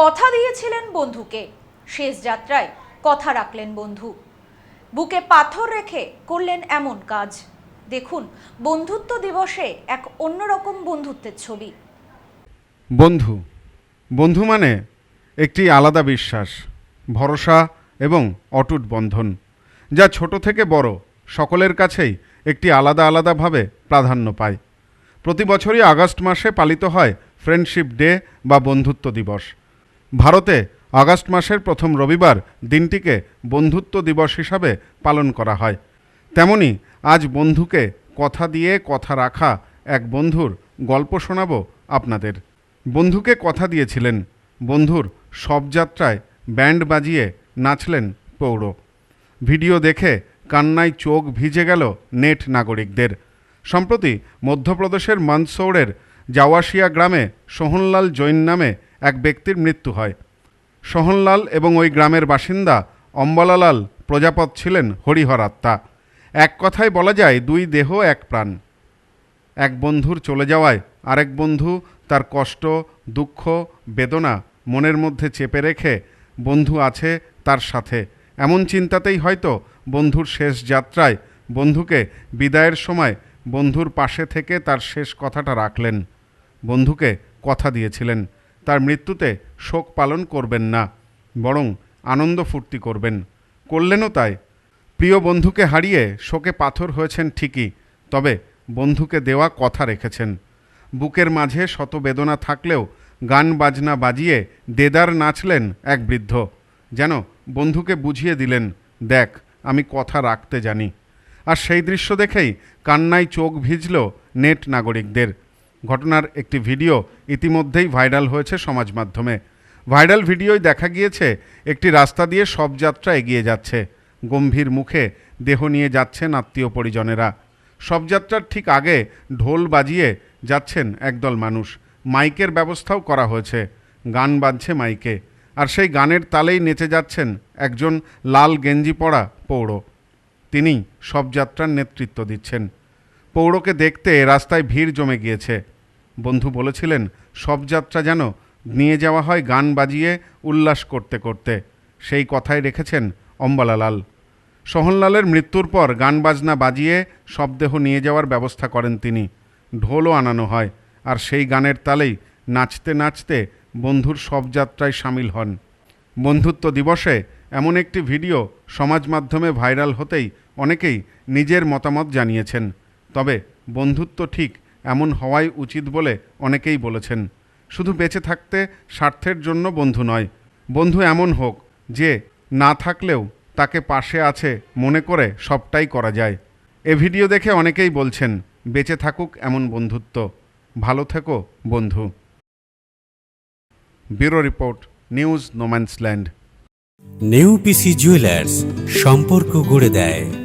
কথা দিয়েছিলেন বন্ধুকে। শেষ যাত্রায় কথা রাখলেন বন্ধু। বুকে পাথর রেখে করলেন এমন কাজ। দেখুন, বন্ধুত্ব দিবসে এক অন্যরকম বন্ধুত্বের ছবি। বন্ধু বন্ধু মানে একটি আলাদা বিশ্বাস, ভরসা এবং অটুট বন্ধন, যা ছোট থেকে বড় সকলের কাছেই একটি আলাদা আলাদাভাবে প্রাধান্য পায়। প্রতি বছরই আগস্ট মাসে পালিত হয় ফ্রেন্ডশিপ ডে বা বন্ধুত্ব দিবস। ভারতে আগস্ট মাসের প্রথম রবিবার দিনটিকে বন্ধুত্ব দিবস হিসাবে পালন করা হয়। তেমনি আজ বন্ধুকে কথা দিয়ে কথা রাখা এক বন্ধুর গল্প শোনাব আপনাদের। বন্ধুকে কথা দিয়েছিলেন। বন্ধুর সব যাত্রায় ব্যান্ড বাজিয়ে নাচলেন পৌর। ভিডিও দেখে কান্নায় চোখ ভিজে গেল নেট নাগরিকদের। সম্প্রতি মধ্যপ্রদেশের মন্দসৌরের জাওয়াশিয়া গ্রামে সোহনলাল জৈন নামে এক ব্যক্তির মৃত্যু হয়। সোহনলাল এবং ওই গ্রামের বাসিন্দা অম্বলালাল প্রজাপত ছিলেন হরিহর আত্মা। এক কথায় বলা যায়, দুই দেহ, এক প্রাণ। এক বন্ধুর চলে যাওয়ায় আরেক বন্ধু তার কষ্ট, দুঃখ, বেদনা মনের মধ্যে চেপে রেখে বন্ধু আছে তার সাথে। এমন চিন্তাতেই হয়তো বন্ধুর শেষ যাত্রায় বন্ধুকে বিদায়ের সময় বন্ধুর পাশে থেকে তার শেষ কথাটা রাখলেন। বন্ধুকে কথা দিয়েছিলেন। তার মৃত্যুতে শোক পালন করবেন না, বরং আনন্দ ফুর্তি করবেন। করলেনও তাই। প্রিয় বন্ধুকে হারিয়ে শোকে পাথর হয়েছেন ঠিকই, তবে বন্ধুকে দেওয়া কথা রেখেছেন। বুকের মাঝে শত বেদনা থাকলেও গান বাজনা বাজিয়ে দেদার নাচলেন এক বৃদ্ধ। যেন বন্ধুকে বুঝিয়ে দিলেন, দেখ, আমি কথা রাখতে জানি। আর সেই দৃশ্য দেখেই কান্নায় চোখ ভিজল নেট নাগরিকদের। ঘটনার একটি ভিডিও ইতিমধ্যেই ভাইরাল হয়েছে সমাজ মাধ্যমে। ভাইরাল ভিডিওয় দেখা গিয়েছে, একটি রাস্তা দিয়ে সব যাত্রা এগিয়ে যাচ্ছে। গম্ভীর মুখে দেহ নিয়ে যাচ্ছেন আত্মীয় পরিজনেরা। শবযাত্রার ঠিক আগে ঢোল বাজিয়ে যাচ্ছেন একদল মানুষ। মাইকের ব্যবস্থাও করা হয়েছে। গান বাজছে মাইকে। আর সেই গানের তালেই নেচে যাচ্ছেন একজন লাল গেঞ্জি পরা পৌর। তিনি শবযাত্রার নেতৃত্ব দিচ্ছেন। পৌরকে দেখতে রাস্তায় ভিড় জমে গিয়েছে। বন্ধু বলেছিলেন, সব যাত্রা যেন নিয়ে যাওয়া হয় গান বাজিয়ে, উল্লাস করতে করতে। সেই কথাই রেখেছেন অম্বালালাল। সোহনলালের মৃত্যুর পর গান বাজনা বাজিয়ে শবদেহ নিয়ে যাওয়ার ব্যবস্থা করেন তিনি। ঢোলও আনানো হয়, আর সেই গানের তালেই নাচতে নাচতে বন্ধুর শবযাত্রায় সামিল হন। বন্ধুত্ব দিবসে এমন একটি ভিডিও সমাজ মাধ্যমে ভাইরাল হতেই অনেকেই নিজের মতামত জানিয়েছেন। তবে বন্ধুত্ব ঠিক এমন হওয়াই উচিত বলে অনেকেই বলেছেন। শুধু বেঁচে থাকতে স্বার্থের জন্য বন্ধু নয়, বন্ধু এমন হোক যে না থাকলেও তাকে পাশে আছে মনে করে সবটাই করা যায়। এ ভিডিও দেখে অনেকেই বলছেন, বেঁচে থাকুক এমন বন্ধুত্ব। ভালো থেকো, বন্ধু। Bureau report, news no man's land. New PC jewellers সম্পর্ক গড়ে দেয়।